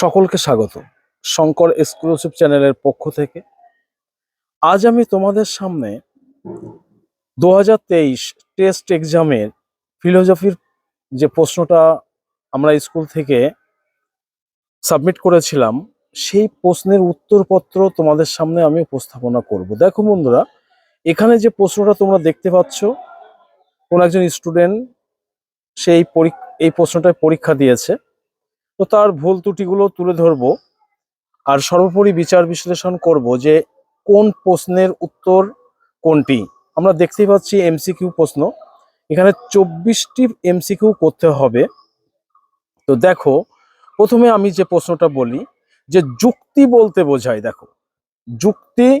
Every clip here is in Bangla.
সকলকে স্বাগত শঙ্কর এক্সক্লুসিভ চ্যানেলের পক্ষ থেকে। আজ আমি তোমাদের সামনে দু হাজার তেইশ টেস্ট এক্সামের ফিলোসফির যে প্রশ্নটা আমরা স্কুল থেকে সাবমিট করেছিলাম, সেই প্রশ্নের উত্তরপত্র তোমাদের সামনে আমি উপস্থাপনা করব। দেখো বন্ধুরা, এখানে যে প্রশ্নটা তোমরা দেখতে পাচ্ছ, কোন একজন স্টুডেন্ট সেই এই প্রশ্নটায় পরীক্ষা দিয়েছে। তো তার ভুল ত্রুটিগুলো তুলে ধরবো। আর সর্বোপরি বিচার বিশ্লেষণ করব যে কোন প্রশ্নের উত্তর কোনটি। আমরা দেখতেই পাচ্ছি এমসিকিউ প্রশ্ন। এখানে চব্বিশটি এমসিকিউ করতে হবে। তো দেখো, প্রথমে আমি যে প্রশ্নটা বলি, যে যুক্তি বলতে বোঝায়, দেখো। যুক্তি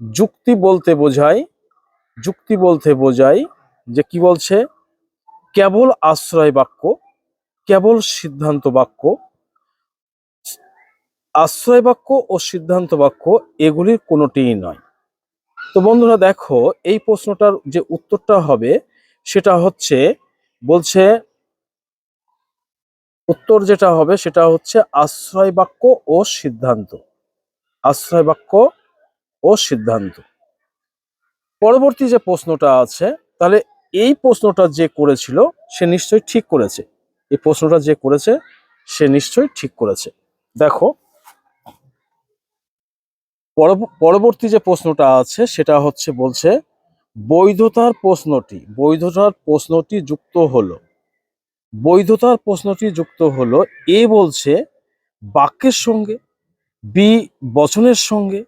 যুক্তি বলতে বোঝায়, যুক্তি বলতে বোঝায় যে কি বলছে? কেবল আশ্রয় বাক্য কেবল সিদ্ধান্ত বাক্য, আশ্রয় বাক্য ও সিদ্ধান্ত বাক্য এগুলির কোনোটিই নয়। তো বন্ধুরা দেখো, এই প্রশ্নটার যে উত্তরটা হবে সেটা হচ্ছে, বলছে, উত্তর যেটা হবে সেটা হচ্ছে আশ্রয় বাক্য ও সিদ্ধান্ত। আশ্রয় বাক্য ও সিদ্ধান্ত। পরবর্তী যে প্রশ্নটা আছে, তাহলে এই প্রশ্নটা যে করেছিল, সে নিশ্চয়ই ঠিক করেছে। এই প্রশ্নটা যে করেছে, সে নিশ্চয়ই ঠিক করেছে। দেখো, পরব- পরবর্তী যে প্রশ্নটা আছে, সেটা হচ্ছে বলছে, বৈধতার প্রশ্নটি বৈধতার প্রশ্নটি যুক্ত হলো। বৈধতার প্রশ্নটি যুক্ত হলো, এ বলছে, বাক্যের সঙ্গে, বি বচনের সঙ্গে,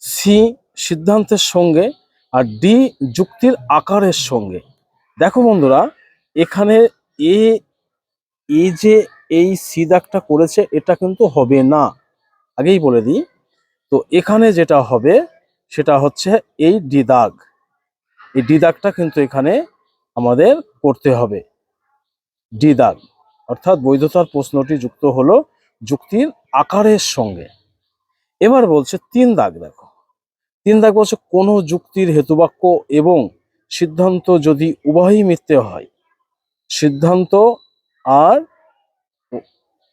সি সিদ্ধান্তের সঙ্গে, আর ডি যুক্তির আকারের সঙ্গে। দেখো বন্ধুরা, এখানে এ এই যে এই সি দাগটা করেছে, এটা কিন্তু হবে না। আগেই বলে দিই। তো এখানে যেটা হবে, সেটা হচ্ছে এই ডি দাগ এই ডি দাগটা কিন্তু এখানে আমাদের করতে হবে। ডি দাগ অর্থাৎ বৈধতার প্রশ্নটি যুক্ত হলো যুক্তির আকারের সঙ্গে। এবার বলছে তিন দাগ দেখো। তিন দাগ বলছে কোনো যুক্তির হেতুবাক্য এবং সিদ্ধান্ত যদি উভয়ই মিথ্যে হয়, সিদ্ধান্ত আর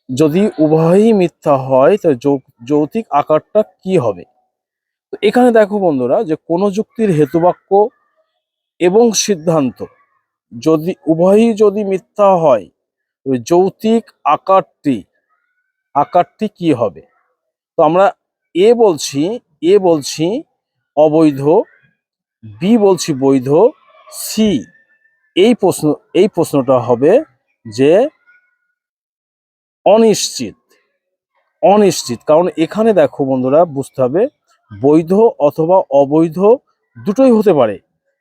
যদি উভয়ই মিথ্যা হয়, তো যৌতিক আকারটা কি হবে? তো এখানে দেখো বন্ধুরা যে কোন যুক্তির হেতুবাক্য এবং সিদ্ধান্ত যদি, উভয়ই যদি মিথ্যা হয় যৌতিক আকারটি আকারটি কি হবে? তো আমরা এ বলছি এ বলছি অবৈধ, বি বলছি বৈধ, সি এই প্রশ্ন, এই প্রশ্নটা হবে যে অনিশ্চিত অনিশ্চিত। কারণ এখানে দেখো বন্ধুরা, বুঝতে হবে, বৈধ অথবা অবৈধ দুটোই হতে পারে।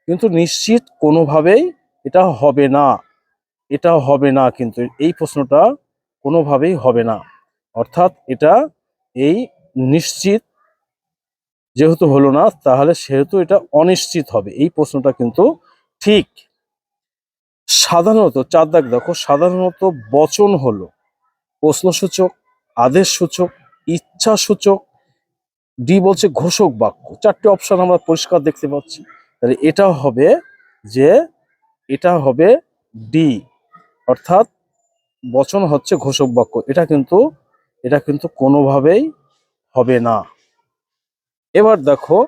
কিন্তু নিশ্চিত কোনোভাবেই এটা হবে না। এটা হবে না কিন্তু এই প্রশ্নটা কোনোভাবেই হবে না। অর্থাৎ এটা এই নিশ্চিত যেহেতু হলো না, তাহলে সেহেতু এটা অনিশ্চিত হবে। এই প্রশ্নটা কিন্তু ঠিক। সাধারণত চার দাগ দেখো, সাধারণত বচন হলো প্রশ্নসূচক, আদেশসূচক, ইচ্ছাসূচক ডি বলছে ঘোষক বাক্য। চারটে অপশন আমরা পরিষ্কার দেখতে পাচ্ছি। তাহলে এটা হবে যে, এটা হবে ডি অর্থাৎ বচন হচ্ছে ঘোষক বাক্য। এটা কিন্তু এটা কিন্তু কোনোভাবেই হবে না। এবার দেখো,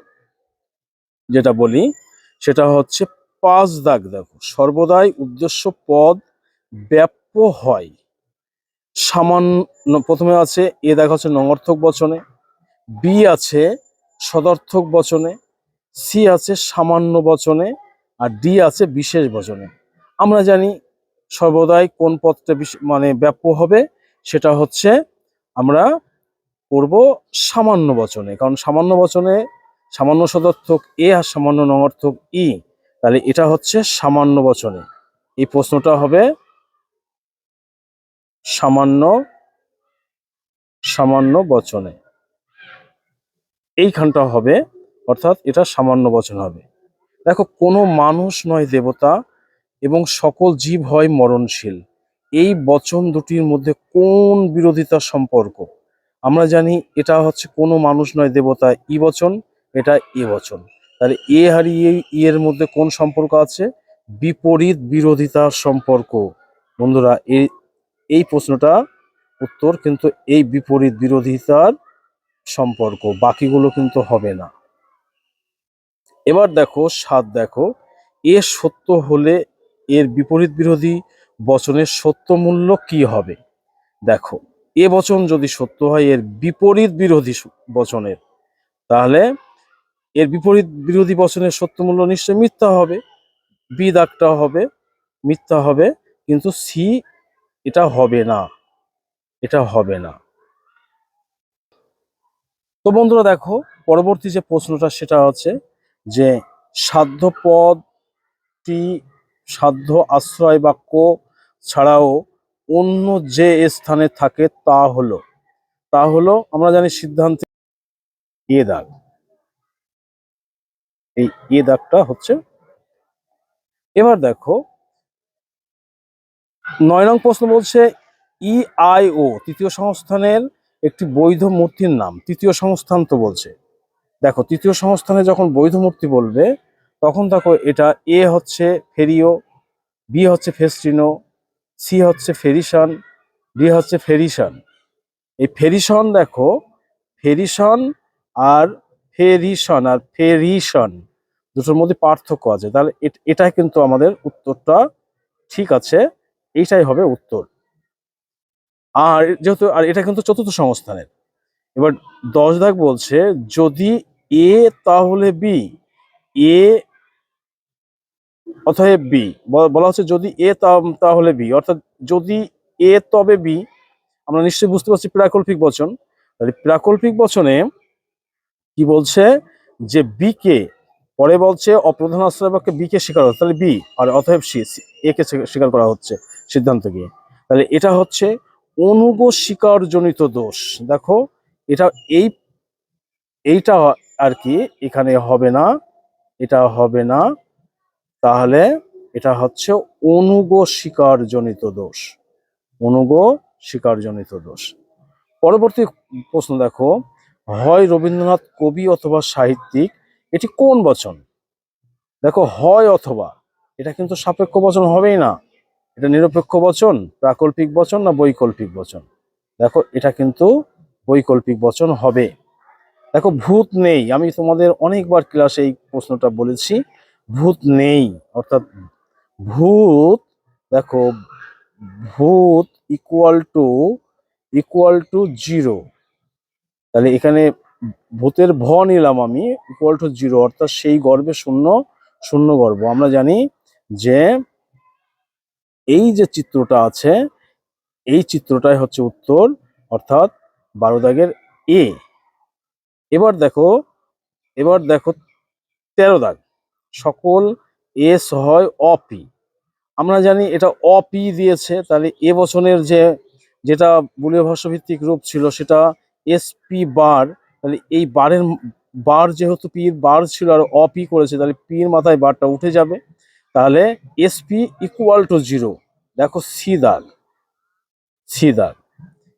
যেটা বলি, সেটা হচ্ছে পাঁচ দাগ দেখো। সর্বদাই উদ্দেশ্য পদ ব্যাপ্য হয়। সামান্য, প্রথমে আছে, এ দেখা হচ্ছে নঙর্থক বচনে। বি আছে সদর্থক বচনে। সি আছে সামান্য বচনে। আর ডি আছে বিশেষ বচনে। আমরা জানি সর্বদাই কোন পদটা মানে ব্যাপ্য হবে, সেটা হচ্ছে আমরা করব সামান্য বচনে। কারণ সামান্য বচনে সামান্য সদর্থক এ আর সামান্য নঙর্থক ই। তাহলে এটা হচ্ছে সামান্য বচনে। এই প্রশ্নটা হবে সামান্য সামান্য বচনে। এইখানটা হবে, অর্থাৎ এটা সামান্য বচন হবে। দেখো, কোনো মানুষ নয় দেবতা, এবং সকল জীব হয় মরণশীল। এই বচন দুটির মধ্যে কোন বিরোধিতা সম্পর্ক? আমরা জানি এটা হচ্ছে কোনো মানুষ নয় দেবতা, ই বচন, এটা এ বচন। তাহলে এ হারিয়ে ই এর মধ্যে কোন সম্পর্ক আছে? বিপরীত বিরোধিতার সম্পর্ক। বন্ধুরা এই এই প্রশ্নটা উত্তর কিন্তু এই বিপরীত বিরোধিতার সম্পর্ক, বাকিগুলো কিন্তু হবে না। এবার দেখো সাত দেখো। এ সত্য হলে এর বিপরীত বিরোধী বচনের সত্য মূল্য কি হবে? দেখো, এ বচন যদি সত্য হয়, এর বিপরীত বিরোধী বচনের, তাহলে এর বিপরীত বিরোধী বচনের সত্য মূল্য নিশ্চয়ই মিথ্যা হবে। বি দাগটা হবে, মিথ্যা হবে, কিন্তু সি এটা হবে না। এটা হবে না। তো বন্ধুরা দেখো, পরবর্তী যে প্রশ্নটা সেটা হচ্ছে যে সাধ্য পদটি সাধ্য আশ্রয় বাক্য ছাড়াও অন্য যে স্থানে থাকে তা হলো তা হলো আমরা জানি সিদ্ধান্ত এ দাগ এই এ দাগটা হচ্ছে। এবার দেখো, নয় নং প্রশ্ন বলছে ই আই ও তৃতীয় সংস্থানের একটি বৈধ মূর্তির নাম। তৃতীয় সংস্থান তো বলছে। দেখো, তৃতীয় সংস্থানে যখন বৈধ মূর্তি বলবে, তখন দেখো এটা এ হচ্ছে ফেরিও, বি হচ্ছে ফেস্টিনো, সি হচ্ছে ফেরিশন, ডি হচ্ছে ফেরিশন। এই ফেরিশন দেখো, ফেরিশন আর ফেরিশন আর ফেরিশন। দুটোর মধ্যে পার্থক্য আছে। তাহলে এট- এটাই কিন্তু আমাদের উত্তরটা ঠিক আছে। এইটাই হবে উত্তর। আর যেহেতু, আর এটা কিন্তু চতুর্থ সংস্থানের। এবার দশ দাগ বলছে, যদি এ তাহলে বি, এ অতএব বি, বলা হচ্ছে যদি এ তাহলে বি। অর্থাৎ যদি এ তবে বি, আমরা নিশ্চয়ই বুঝতে পারছি প্রাকল্পিক বচন। তাহলে প্রাকল্পিক বচনে কি বলছে যে বি কে পরে বলছে, অপ্রধান আশ্রয় বাক্যে বি কে স্বীকার হচ্ছে। তাহলে বি আর অতএব সি এ কে স্বী- স্বীকার করা হচ্ছে সিদ্ধান্ত গিয়ে। তাহলে এটা হচ্ছে অনুগ স্বীকার জনিত দোষ। দেখো, এটা এই, এইটা আর কি, এখানে হবে না, এটা হবে না, তাহলে এটা হচ্ছে অনুগ স্বীকার জনিত দোষ। অনুগ স্বীকার জনিত দোষ। পরবর্তী প্রশ্ন দেখো, হয় রবীন্দ্রনাথ কবি অথবা সাহিত্যিক এটি কোন বচন? দেখো, হয় অথবা। এটা কিন্তু সাপেক্ষ বচন হবেই না। এটা নিরপেক্ষ বচন, প্রাকল্পিক বচন না বৈকল্পিক বচন? দেখো, এটা কিন্তু বৈকল্পিক বচন হবে। দেখো, ভূত নেই। আমি তোমাদের অনেকবার ক্লাসে এই প্রশ্নটা বলেছি, ভূত নেই। অর্থাৎ ভূত, দেখো, ভূত equal to equal to zero তাহলে এখানে ভূতের ভ নিলাম আমি ইকুয়াল টু জিরো অর্থাৎ সেই গর্বে শূন্য শূন্য গর্ব আমরা জানি যে এই যে চিত্রটা আছে, এই চিত্রটাই হচ্ছে উত্তর, অর্থাৎ বারো দাগের এ এবার দেখো এবার দেখো তেরো দাগ। সকল এস হয় অপি আমরা জানি এটা অপি দিয়েছে, তাহলে এ বচনের যে, যেটা বুলীয় ভাষ্য ভিত্তিক রূপ ছিল, সেটা এসপি বার তাহলে এই বারের বার যেহেতু পির, বার ছিল আর অপি করেছে, তাহলে পির মাথায় বারটা উঠে যাবে। তাহলে এসপি ইকুয়াল টু জিরো দেখো সি দাগ সি দাগ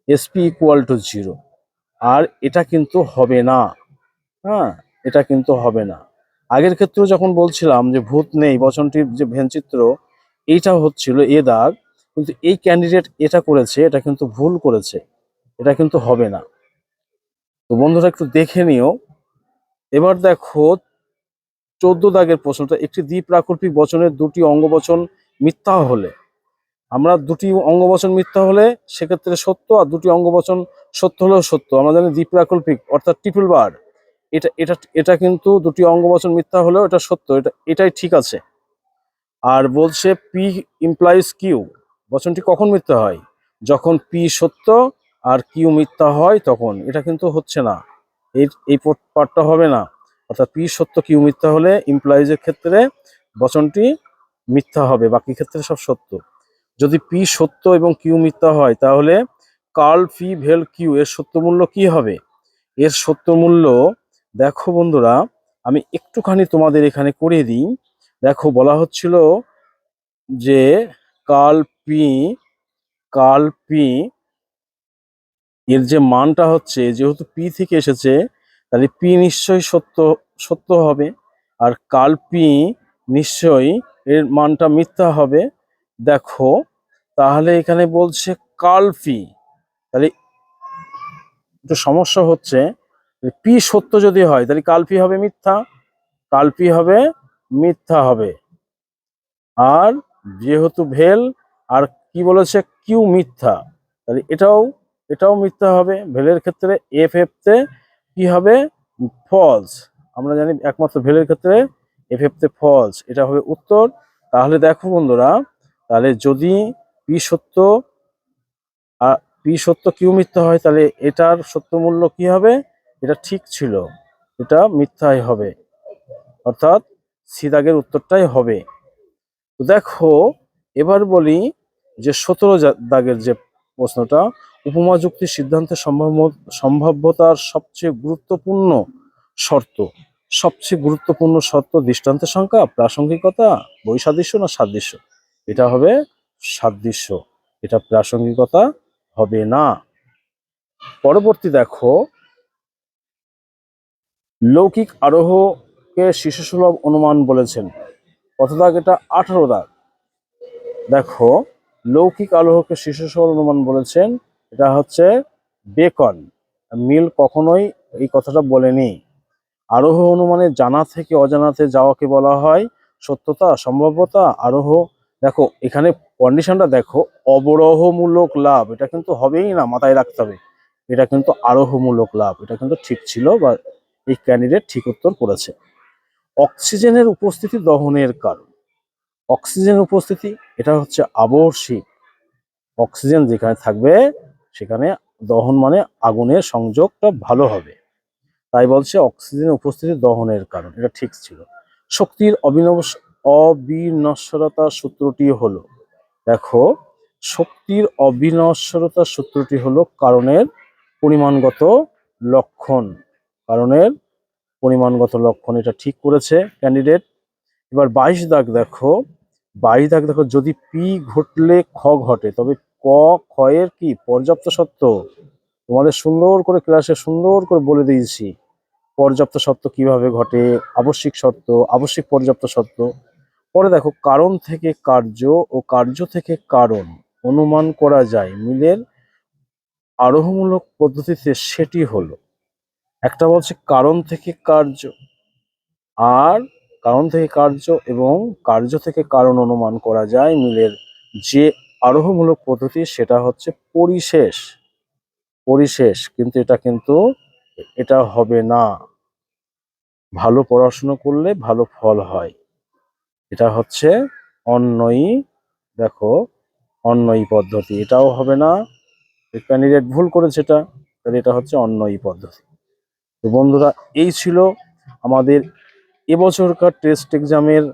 এসপি ইকুয়াল টু জিরো আর এটা কিন্তু হবে না। হ্যাঁ এটা কিন্তু হবে না। আগের ক্ষেত্রে যখন বলছিলাম যে ভূত নেই, বচনটির যে ভেনচিত্র এইটা হচ্ছিল এ দাগ কিন্তু এই ক্যান্ডিডেট এটা করেছে, এটা কিন্তু ভুল করেছে। এটা কিন্তু হবে না। তো বন্ধুরা একটু দেখে নিও। এবার দেখো, চোদ্দ দাগের প্রশ্নটা একটি দ্বিপ্রাকল্পিক বচনের দুটি অঙ্গবচন মিথ্যা হলে, আমরা দুটি অঙ্গবচন মিথ্যা হলে সেক্ষেত্রে সত্য, আর দুটি অঙ্গবচন সত্য হলেও সত্য। আমরা জানি দ্বিপ্রাকল্পিক, অর্থাৎ ট্রিপল বার এটা এটা এটা কিন্তু দুটি অঙ্গবচন মিথ্যা হলেও এটা সত্য, এটা, এটাই ঠিক আছে। আর বলছে পি ইমপ্লাইজ কিউ বচনটি কখন মিথ্যা হয়? যখন পি সত্য আর কিউ মিথ্যা হয় তখন, এটা কিন্তু হচ্ছে না। এই এই পার্টটা হবে না। অর্থাৎ পি সত্য কিউ মিথ্যা হলে ইমপ্লাইজের ক্ষেত্রে বচনটি মিথ্যা হবে, বাকি ক্ষেত্রে সব সত্য। যদি পি সত্য এবং কিউ মিথ্যা হয়, তাহলে কার্ল ফি ভেল কিউ, এর সত্য মূল্য কি হবে? এর সত্য মূল্য, দেখো বন্ধুরা, আমি একটুখানি তোমাদের এখানে করে দিই। দেখো, বলা হচ্ছিল যে কাল পি কাল পি এর যে মানটা হচ্ছে, যেহেতু পি থেকে এসেছে, তাহলে পি নিশ্চয়ই সত্য সত্য হবে, আর কাল পি নিশ্চয়ই এর মানটা মিথ্যা হবে। দেখো, তাহলে এখানে বলছে কালপি তাহলে একটু সমস্যা হচ্ছে পি সত্য যদি হয়, তাহলে কালপি হবে মিথ্যা কালপি হবে মিথ্যা হবে। আর যেহেতু ভেল, আর কি বলেছে? কিউ মিথ্যা। তাহলে এটাও এটাও মিথ্যা হবে। ভেলের ক্ষেত্রে এফ এফতে কি হবে? ফলস আমরা জানি একমাত্র ভেলের ক্ষেত্রে এফ এফতে ফলস এটা হবে উত্তর। তাহলে দেখো বন্ধুরা, তাহলে যদি পি সত্য আর পি সত্য কিউ মিথ্যা হয়, তাহলে এটার সত্য মূল্য কি হবে? এটা ঠিক ছিল। এটা মিথ্যাই হবে। অর্থাৎ সিদাগের উত্তরটাই হবে। তো দেখো, এবার বলি যে সতেরো দাগের যে প্রশ্নটা, উপমা যুক্তির সিদ্ধান্তের সম্ভাব্যতার সবচেয়ে গুরুত্বপূর্ণ শর্ত। সবচেয়ে গুরুত্বপূর্ণ শর্ত দৃষ্টান্তের সংখ্যা, প্রাসঙ্গিকতা, বৈসাদৃশ্য না সাদৃশ্য? এটা হবে সাদৃশ্য। এটা প্রাসঙ্গিকতা হবে না। পরবর্তী দেখো, লৌকিক আরোহকে শিশুসুলভ অনুমান বলেছেন। কত দাগ এটা? আঠারো দাগ। দেখো লৌকিক আলোহকে শিশুসুলভ অনুমান বলেছেন, এটা হচ্ছে বেকন। মিল কখনোই এই কথাটা বলেনি। আরোহ অনুমানে জানা থেকে অজানাতে যাওয়াকে বলা হয় সত্যতা, সম্ভাব্যতা, আরোহ। দেখো, এখানে কন্ডিশনটা দেখো, অবরোহমূলক লাভ, এটা কিন্তু হবেই না, মাথায় রাখতে হবে। এটা কিন্তু আরোহমূলক লাভ, এটা কিন্তু ঠিক ছিল বা এই ক্যান্ডিডেট ঠিক উত্তর করেছে। অক্সিজেনের উপস্থিতি দহনের কারণ। অক্সিজেন উপস্থিতি, এটা হচ্ছে আবশ্যিক অক্সিজেন যেখানে থাকবে, সেখানে দহন মানে আগুনের সংযোগটা ভালো হবে। তাই বলছে অক্সিজেন উপস্থিতি দহনের কারণ, এটা ঠিক ছিল। শক্তির অবিনব অবিনশ্বরতার সূত্রটি হলো, দেখো, শক্তির অবিনশ্বরতার সূত্রটি হলো কারণের পরিমাণগত লক্ষণ। কারণের পরিমাণগত লক্ষণ, এটা ঠিক করেছে ক্যান্ডিডেট এবার বাইশ দাগ দেখো, বাইশ দাগ দেখো, যদি পি ঘটলে খ ঘটে, তবে ক ক্ষয়ের কি? পর্যাপ্ত সত্য? তোমাদের সুন্দর করে ক্লাসে সুন্দর করে বলে দিয়েছি। পর্যাপ্ত সত্য কীভাবে ঘটে? আবশ্যিক সত্য, আবশ্যিক পর্যাপ্ত সত্য। পরে দেখো, কারণ থেকে কার্য ও কার্য থেকে কারণ অনুমান করা যায়। মিলের আরোহমূলক পদ্ধতিতে সেটি হলো, একটা বলছে কারণ থেকে কার্য, আর কারণ থেকে কার্য এবং কার্য থেকে কারণ অনুমান করা যায়। মিলের যে আরোহমূলক পদ্ধতি, সেটা হচ্ছে পরিশেষ। পরিশেষ, কিন্তু এটা কিন্তু, এটা হবে না। ভালো পড়াশুনো করলে ভালো ফল হয়। এটা হচ্ছে অন্যই, দেখো, অন্যই পদ্ধতি। এটাও হবে না। ক্যান্ডিডেট ভুল করেছে এটা, তাহলে এটা হচ্ছে অন্যই পদ্ধতি। তো বন্ধুরা, এই ছিল আমাদের এবছরকার টেস্ট এক্সামের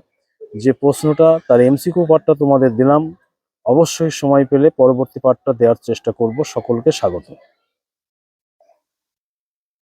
যে প্রশ্নটা, তার এমসিকিউ পার্টটা তোমাদের দিলাম। অবশ্যই সময় পেলে পরবর্তী পার্টটা দেওয়ার চেষ্টা করব। সকলকে স্বাগত।